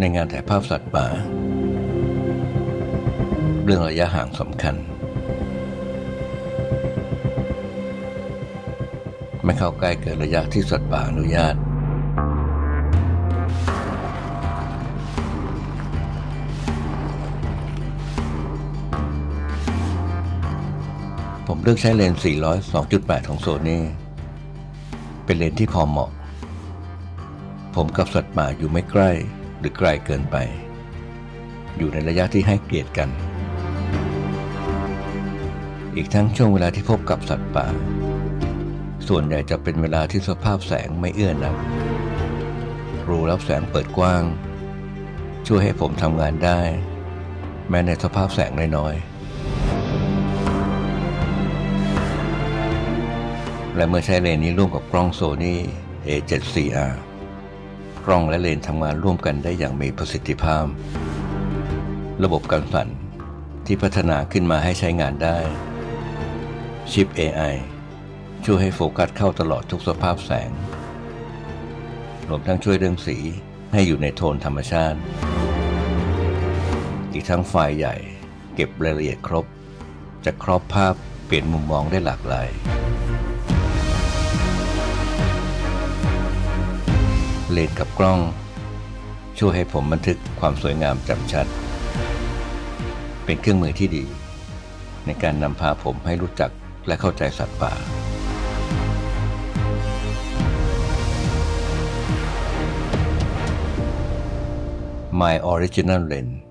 ในงานถ่ายภาพสัตว์ป่า เรื่องระยะห่างสำคัญ ไม่เข้าใกล้เกินระยะที่สัตว์ป่าอนุญาต ผมเลือกใช้เลนส์400 2.8 ของโซนี่เป็นเลนส์ที่พอเหมาะผมกับสัตว์ป่าอยู่ไม่ใกล้ หรือไกลเกินไป อยู่ในระยะที่ให้เกียรติกัน อีกทั้งช่วงเวลาที่พบกับสัตว์ป่า ส่วนใหญ่จะเป็นเวลาที่สภาพแสงไม่เอื้อนักรูรับแสงเปิดกว้าง ช่วยให้ผมทำงานได้ แม้ในสภาพแสงน้อยๆและเมื่อใช้เลนนี้ร่วมกับกล้องโซนี่ A74R กล้องและเลนทำงานร่วมกันได้อย่างมีประสิทธิภาพ ระบบการสั่นที่พัฒนาขึ้นมาให้ใช้งานได้ ชิป AI ช่วยให้โฟกัสเข้าตลอดทุกสภาพแสง รวมทั้งช่วยเรื่องสีให้อยู่ในโทนธรรมชาติ อีกทั้งไฟล์ใหญ่ เก็บรายละเอียดครบ จะครอบภาพเปลี่ยนมุมมองได้หลากหลาย เลนกับกล้อง ช่วยให้ผมบันทึกความสวยงามจำชัด เป็นเครื่องมือที่ดี ในการนำพาผมให้รู้จักและเข้าใจสัตว์ป่า My Original Lens